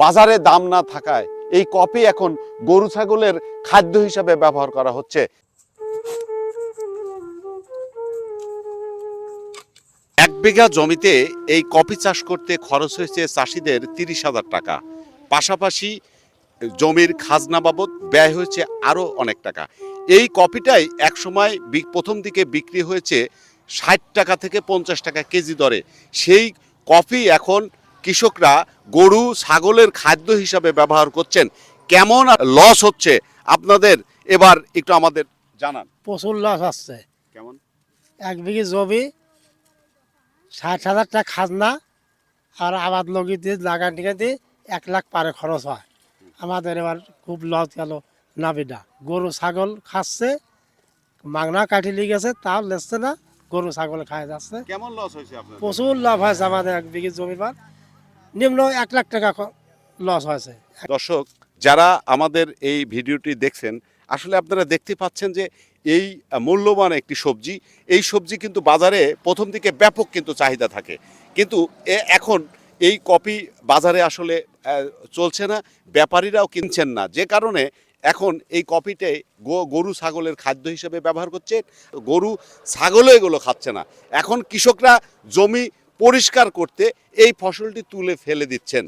বাজারে দাম না থাকায় এই কপি এখন গরু ছাগলের খাদ্য হিসাবে ব্যবহার করা হচ্ছে। এক বিঘা জমিতে এই কপি চাষ করতে খরচ হয়েছে চাষিদের তিরিশ হাজার টাকা। পাশাপাশি জমির খাজনা বাবদ ব্যয় হয়েছে আরও অনেক টাকা। এই কপিটাই একসময় প্রথম দিকে বিক্রি হয়েছে ষাট টাকা থেকে পঞ্চাশ টাকা কেজি দরে। সেই কফি এখন কৃষকরা গরু ছাগলের খাদ্য হিসাবে ব্যবহার করছেন। কেমন লস হচ্ছে? আপনাদের এবার একটু আমাদের জানান। প্রচুর লস আসছে। কেমন? এক বিঘে জমি ষাট হাজার টাকা খাজনা আর আবাদ লগিতে লাগান টিকাতে এক লাখ পারে খরচ হয়। আমাদের এবার খুব লস গেল নাবিটা। গরু ছাগল খাচ্ছে মাগনা কাটি লিয়ে গেছে তাও লেসছে না গরু ছাগল খায় যাচ্ছে। কেমন লস হয়েছে প্রচুর লাভ হয়েছে আমাদের এক বিঘি জমিবার নিম্ন এক লাখ টাকা লস হয়েছে। দর্শক, যারা আমাদের এই ভিডিওটি দেখছেন, আসলে আপনারা দেখতে পাচ্ছেন যে এই মূল্যবান একটি সবজি, এই সবজি কিন্তু বাজারে প্রথম দিকে ব্যাপক কিন্তু চাহিদা থাকে। কিন্তু এখন এই কপি বাজারে আসলে চলছে না, ব্যাপারীরাও কিনছেন না। যে কারণে এখন এই কপিতে গো- গরু ছাগলের খাদ্য হিসেবে ব্যবহার করছে গরু ছাগলও এগুলো খাচ্ছে না। এখন কৃষকরা জমি পরিষ্কার করতে এই ফসলটি তুলে ফেলে দিচ্ছেন।